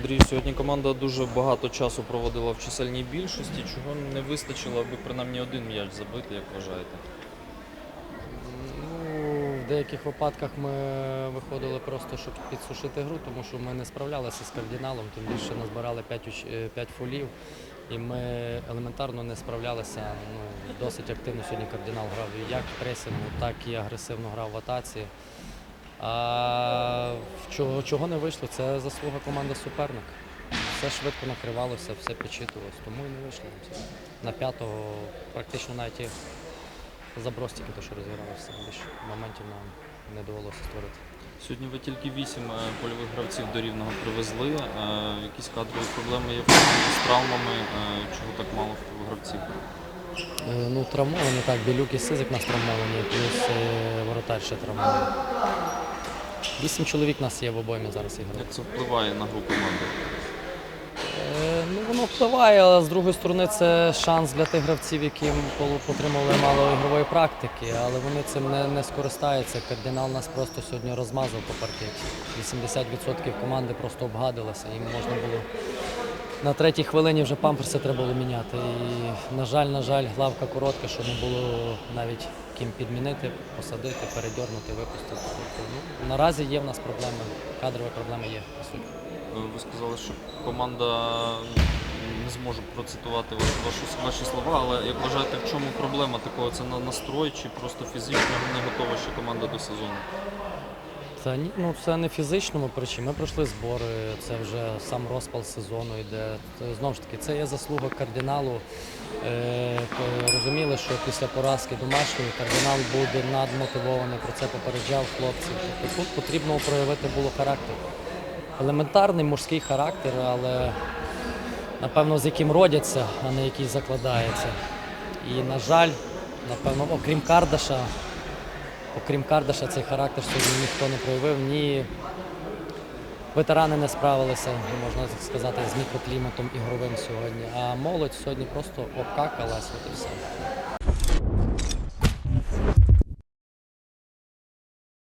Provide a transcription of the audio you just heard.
Андрій, сьогодні команда дуже багато часу проводила в чисельній більшості. Чого не вистачило, аби принаймні один м'яч забити, як вважаєте? Ну, в деяких випадках ми виходили просто, щоб підсушити гру, тому що ми не справлялися з кардиналом, тим більше назбирали 5, 5 фолів, і ми елементарно не справлялися. Ну, досить активно сьогодні кардинал грав і як пресингу, так і агресивно грав в атаці. А чого, чого не вийшло, це заслуга команди суперник. Все швидко накривалося, все підчитувалося, тому і не вийшло. На п'ятого практично навіть заброс тільки то, що розігралося. Більше моментів нам не довелося створити. Сьогодні ви тільки вісім е, польових гравців до рівного привезли. Е, Якісь кадрові проблеми є з травмами. Е, Чого так мало гравців? Е, Ну, травмовані, так, Білюк і Сизик нас травмовані, плюс е, воротар ще травмований. Вісім чоловік у нас є в обоймі зараз ігри. Як це впливає на гру команди? Е, Ну, воно впливає, але з другої сторони це шанс для тих гравців, які отримали мало ігрової практики, але вони цим не, не скористаються. Кардинал нас просто сьогодні розмазав по паркеті. 80% команди просто обгадилося, їм можна було на третій хвилині вже памперси треба було міняти. І, на жаль, на жаль, главка коротка, що не було навіть ким підмінити, посадити, передьорнути, випустити. Тобто, ну, наразі є в нас проблеми, кадрові проблеми є. по суті. Е, Ви сказали, що команда не зможу процитувати ваші, ваші слова, але як вважаєте, в чому проблема такого? Це на настрой чи просто фізично не готова ще команда до сезону? Ні, ну це не фізичному причині. Ми пройшли збори, це вже сам розпал сезону йде. Знову ж таки, це є заслуга кардиналу. Е, розуміли, що після поразки домашньої кардинал буде надмотивований, про це попереджав хлопців. Тобто тут потрібно проявити було характер. Елементарний мужський характер, але напевно з яким родяться, а не який закладається. І, на жаль, напевно, окрім Кардаша, Окрім Кардаша, цей характер сьогодні ніхто не проявив, ні ветерани не справилися, можна так сказати, з мікрокліматом ігровим сьогодні. А молодь сьогодні просто обкакалась, от і все.